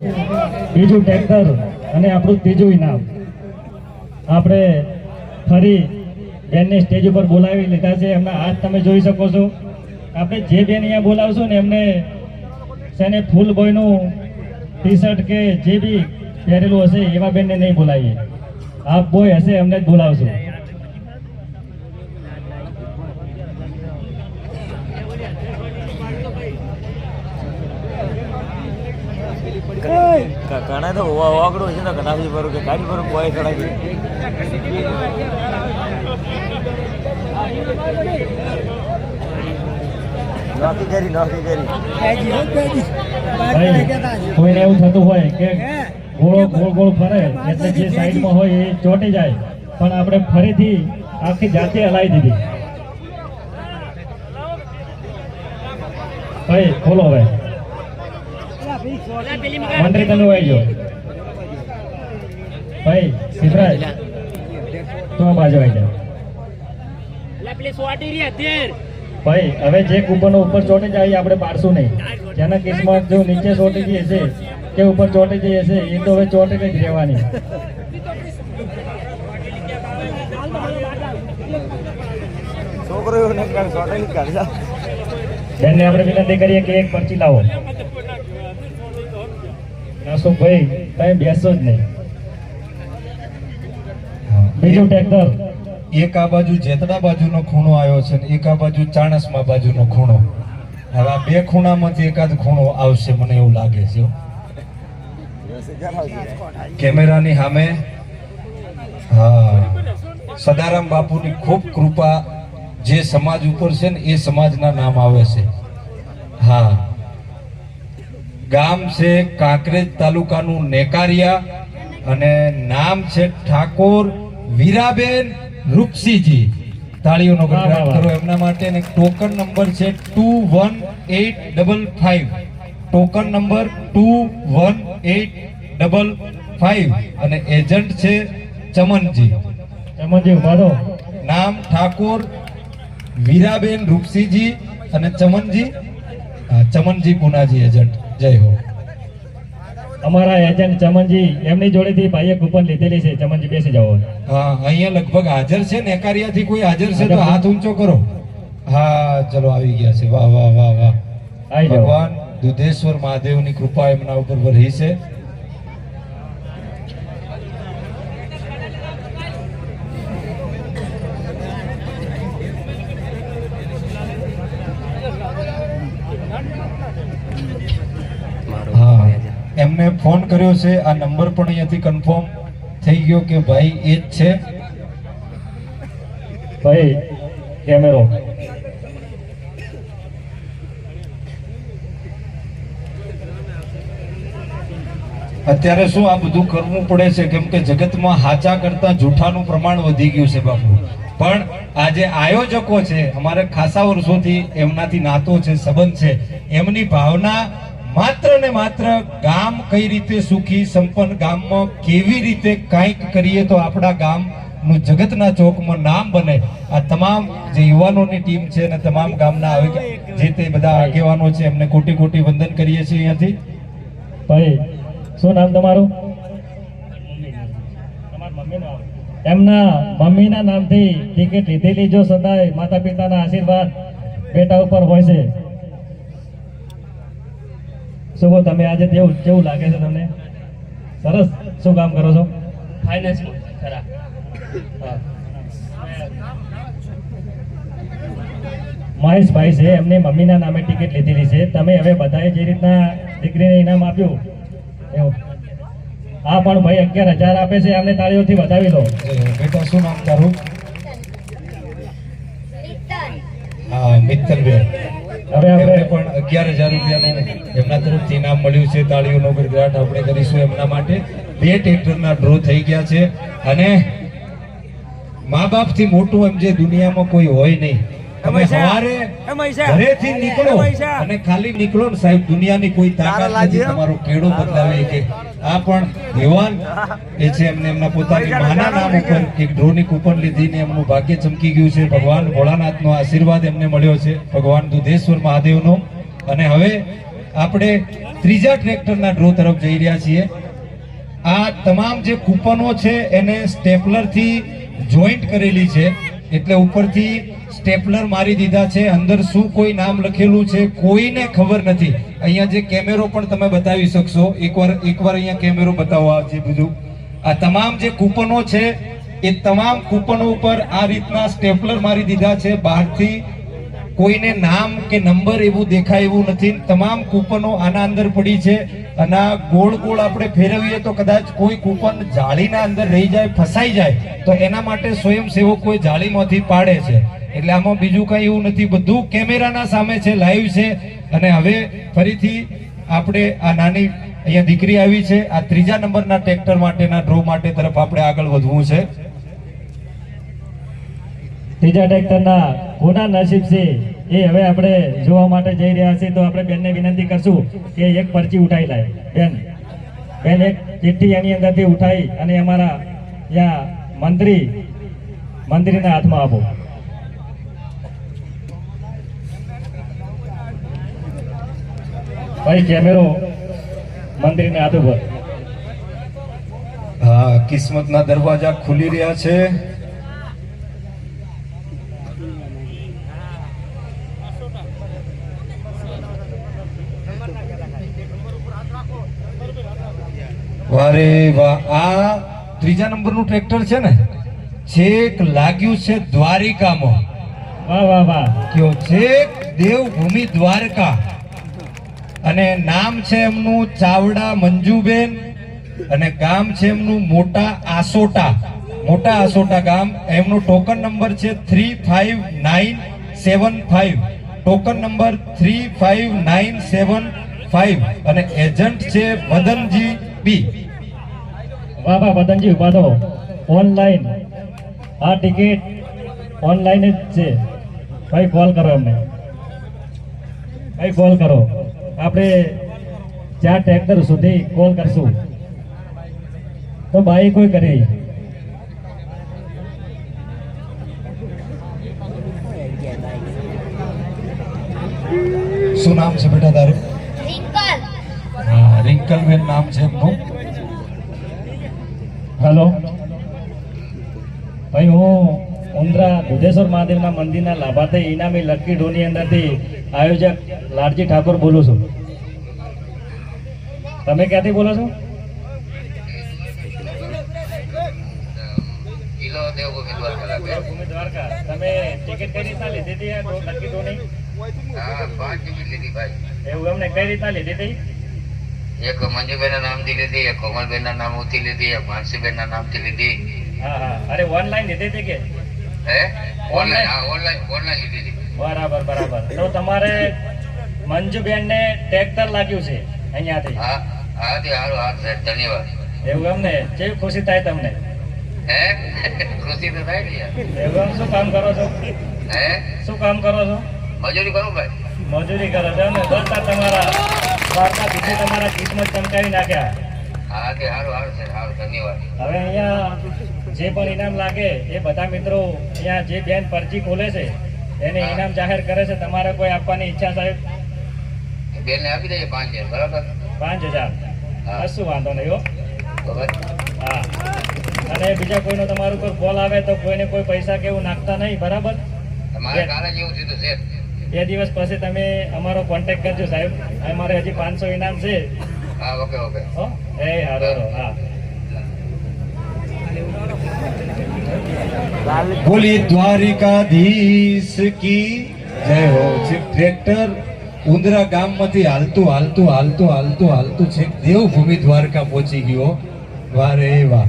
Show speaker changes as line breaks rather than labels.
બીજું ટ્રેક્ટર અને આપણું ત્રીજું ઇનામ. આપણે ફરી બેનને સ્ટેજ ઉપર બોલાવી લીધા છે. એમના હાથ તમે જોઈ શકો છો. આપણે જે બેન અહીંયા બોલાવશું ને એમને છે ફૂલ બોયનું ટી શર્ટ કે જે બી પહેરેલું હશે એવા બેનને નહીં બોલાવીએ. હાફ બોય હશે, એમને જ બોલાવશું.
ઘણા તો ઓગળું છે ને ઘણા ભરું કે ગાડી ભરું કોઈ ચડાવી. નોકી કરી નોકી કરી.
કોઈને એવું થતું હોય કે ગોળો ગોળ ગોળ ફરે એટલે જે સાઈડમાં હોય એ ચોંટી જાય. પણ આપણે ફરીથી આખી જાતે હલાવી દીધી. ભાઈ ખોલો હવે. મંત્રી તમે આવી ભાઈ સિદ્ધરાજ તો બાજુ આવી જાઓ ભાઈ હવે જે કૂપનો ઉપર ચોટી જાય આપણે પાડશું નહીં. જેના કેસમાં જો નીચે ચોટી ગઈ હશે કે ઉપર ચોટી ગઈ હશે એ તો હવે ચોટી જ રહેવાની.
છોકરો
બેનને આપણે વિનંતી કરીએ કે એક પરચી લાવો. ભાઈ, તમે બેસો જ નહીં. બીજું ટ્રેક્ટર
એક આ બાજુ જેતડા બાજુનો ખૂણો આવ્યો છે ને એક આ બાજુ ચાણસમા બાજુનો ખૂણો. હવે આ બે ખૂણામાંથી એકાદ ખૂણો આવશે, મને એવું લાગે છે. કેમેરાની સામે, હા, સદારામ બાપુની ખૂબ કૃપા, જે સમાજ ઉપર છે ને એ સમાજના નામ આવે છે. હા. ગામ છે કાંકરેજ તાલુકાનું નેકારિયા અને નામ છે ઠાકોર વીરાબેન રૂપસીજી. તાળીઓનો
વાહ.
કરો એમના માટે અને ટોકન નંબર છે two one eight double five token number two one eight double five અને એજન્ટ છે ચમનજી.
ચમનજી ઉભારો
નામ ઠાકોર વીરાબેન રૂપસીજી અને ચમનજી ચમનજી પુનાજી એજન્ટ. જય હો.
અમારા એજન્ટ ચમનજી એમની જોડેથી ભાઈએ કૂપન લીધેલી છે. ચમનજી બેસી જાઓ
હા અહીંયા લગભગ હાજર છે નેકારિયાથી કોઈ હાજર છે તો હાથ ઊંચો કરો. હા ચલો આવી ગયા છે. વાહ વાહ વાહ વાહ. ભગવાન દુધેશ્વર મહાદેવની કૃપા એમના ઉપર રહી છે. હા. એમને ફોન કર્યો છે આ નંબર પણ અહીંયાથી કન્ફર્મ થઈ ગયો કે ભાઈ એ જ છે.
ભાઈ કેમેરો
અત્યારે શું આ બધું કરવું પડે છે? કેમ કે જગતમાં હાચા કરતા જૂઠાનું પ્રમાણ વધી ગયું છે બાપુ. પણ આ જે આયોજકો છે અમારે ખાસા વર્ષોથી એમનાથી નાતો છે સંબંધ છે. એમની ભાવના માત્ર ને માત્ર ગામ કઈ રીતે સુખી, સંપન્ન ગામમાં કેવી રીતે કાંઈક કરીએ તો આપણા ગામનું જગતના ચોકમાં નામ બને. આ તમામ જે યુવાનોની ટીમ છે અને તમામ ગામના આવે જે તે બધા આગેવાનો છે, એમને કોટી કોટી વંદન કરીએ છીએ અહીંયાથી.
ભાઈ, શું નામ તમારું? એમના મમ્મીના નામથી ટિકિટ લીધેલી જો સદાય માતા પિતાના આશીર્વાદ બેટા ઉપર હોય છે. શું કહો તમે આજે કેવું કેવું લાગે છે તમને? સરસ. શું કામ કરો છો? ફાઇનાન્સમાં ખરા. મહેશભાઈ છે એમને મમ્મીના નામે ટિકિટ લીધેલી છે. તમે હવે બધાએ જે રીતના દીકરીને ઇનામ આપ્યું એવું. હા પણ ભાઈ અગિયાર હજાર આપે છે એમને તાળીઓથી વધાવી દો
બેટા શું નામ તારું? હા મિત્તલબેન પણ અગિયાર હજાર રૂપિયાનું એમના તરફથી ઇનામ મળ્યું છે તાળીઓનો ગડગડાટ આપણે કરીશું એમના માટે. બે ટ્રેક્ટરના ડ્રો થઈ ગયા છે અને મા બાપથી મોટું એમ જે દુનિયામાં કોઈ હોય નહીં. તમે સવારે ઘરેથી નીકળો અને ખાલી નીકળો ને સાહેબ દુનિયાની કોઈ તાકાત નથી તમારો કેડો બદલાવે કે આ પણ યુવાન એ છે એમને એમના પોતાની માના નામ ઉપર એક ડ્રોની કૂપન લીધી ને એમનું ભાગ્ય ચમકી ગયું છે. ભગવાન ભોળાનાથનો આશીર્વાદ એમને મળ્યો છે. ભગવાન દુધેશ્વર મહાદેવનો. અને હવે આપણે ત્રીજા ટ્રેક્ટરના ડ્રો તરફ જઈ રહ્યા છીએ. આ તમામ જે કૂપનો છે એને સ્ટેપલરથી જોઈન્ટ કરેલી છે. એટલે ઉપરથી સ્ટેપલર મારી દીધા છે, અંદર શું કોઈ નામ લખેલું છે, કોઈને ખબર નથી. અહીંયા જે કેમેરો પણ તમે બતાવી શકશો. એકવાર એકવાર અહીંયા કેમેરો બતાવો આ જે બધું. આ તમામ જે કૂપનો છે, એ તમામ કૂપનો ઉપર આ રીતના સ્ટેપલર મારી દીધા છે. બહારથી કોઈને નામ કે નંબર એવું દેખાય એવું નથી. તમામ કૂપનો આના અંદર પડી છે. અને આ ગોળ ગોળ આપણે ફેરવીએ તો કદાચ કોઈ કૂપન જાળીના અંદર રહી જાય, ફસાઈ જાય, તો એના માટે સ્વયંસેવક કોઈ જાળીમાંથી પાડે છે. એટલે આમાં બીજું કઈ એવું નથી. બધું કેમેરાના સામે છે લાઈવ છે. અને હવે ફરીથી આપણે આ નાની અહીંયા દીકરી આવી છે. આ ત્રીજા નંબરના ટ્રેક્ટર માટેના ડ્રો માટે તરફ આપણે આગળ વધવું છે.
ત્રીજા ટ્રેક્ટરના કોના નસીબ છે એ હવે આપણે જોવા માટે જઈ રહ્યા છીએ. તો આપણે બેનને વિનંતી કરશું કે એક પરચી ઉઠાઈ લાય. બેન બેન એક ચિઠ્ઠી એની અંદરથી ઉઠાઈ અને અમારા ત્યાં મંત્રી, મંત્રીના હાથમાં આપો. ભાઈ કેમેરો મંદિરને હાથ ઉપર.
હા કિસ્મતના દરવાજા ખુલી રહ્યા છે. વારે વાહ. આ ત્રીજા નંબરનું ટ્રેક્ટર છે ને? છેક લાગ્યું છે દ્વારિકામાં.
વાહ વાહ વાહ.
કયો? છેક દેવભૂમિ દ્વારકા. અને નામ છે એમનું ચાવડા મંજુબેન અને ગામ છે એમનું મોટા આસોટા. મોટા આસોટા ગામ. એમનું ટોકન નંબર છે three five nine seven five token number three five nine seven five અને એજન્ટ છે મદનજી બી.
વાહ મદનજી, ઊભા તો ઓનલાઈન. આ ટિકિટ ઓનલાઈન જ છે. ભાઈ કોલ કરો અમને ભાઈ કોલ કરો? આપણે ચાર ટ્રેક્ટર સુધી કોલ કરશું. તો બાઈ કોઈ કરી?
શું નામ છે બેટા તારું?
રિંકલ.
હા રિંકલબેન નામ છે એમનું.
હેલો. ભાઈ હું ઉંદરા દુધેશ્વર મહાદેવના મંદિરના લાભાર્થી ઇનામી લકી ડોની અંદરથી આયોજક લાલજી ઠાકોર બોલું છું. તમે ક્યાંથી બોલો છો? તમે ટિકિટ કઈ રીતના લીધી હતી આ ડો- લકી
હા પાંચ લીધી ભાઈ.
એવું એમને કઈ રીતના લીધી હતી?
એક મંજુબેન ના લીધી એક કોમલબેન ના નામથી લીધી એક માનસીબેન ના નામથી લીધી.
હા હા. અરે ઓનલાઈન લીધી હતી કે?
હે? ઓનલાઈન હા ઓનલાઈન ઓનલાઈન લીધી હતી.
બરાબર બરાબર. તો તમારે મંજુબેન ને ટ્રેક્ટર લાગ્યું છે અહીંયાથી.
હા હા તે સારું હા સાહેબ ધન્યવાદ.
એવું એમને કેવી ખુશી થાય તમને?
હે? ખુશી તો થાય ને
એવું એમ? શું કામ કરો છો?
હે?
શું કામ કરો છો?
મજૂરી કરું ભાઈ.
મજૂરી કરો છો ને? દોસ્તા તમારા વાર્તા બીજે તમારા કિસ્મત ચમકાવી નાખ્યા.
હા તે સારું સારું સાહેબ સારું ધન્યવાદ.
હવે અહીંયા જે પણ ઇનામ લાગે એ બધા મિત્રો અહીંયા જે બેન પરચી ખોલે છે એને ઇનામ જાહેર કરે છે તમારે કોઈ આપવાની ઈચ્છા સાહેબ?
બેન ને આપી દઈએ પાંચ હજાર બરાબર?
પાંચ હજાર? કશું વાંધો નહીં હો.
બરાબર
હા. અને બીજા કોઈનો તમારું કોઈ કોલ આવે તો કોઈને કોઈ પૈસા કેવું નાખતા નહીં બરાબર? બે દિવસ પછી તમે અમારો કોન્ટેક્ટ કરજો સાહેબ. અમારે હજી પાંચસો ઇનામ છે.
હા ઓકે ઓકે.
હો? એ હારો હા.
બોલી દ્વારિકાધીશ કી જય હો. છે ટ્રેક્ટર ઉંદરા ગામમાંથી હાલતું હાલતું હાલતું હાલતું હાલતું છે દેવભૂમિ દ્વારકા પહોંચી ગયો. વાહ રે વાહ.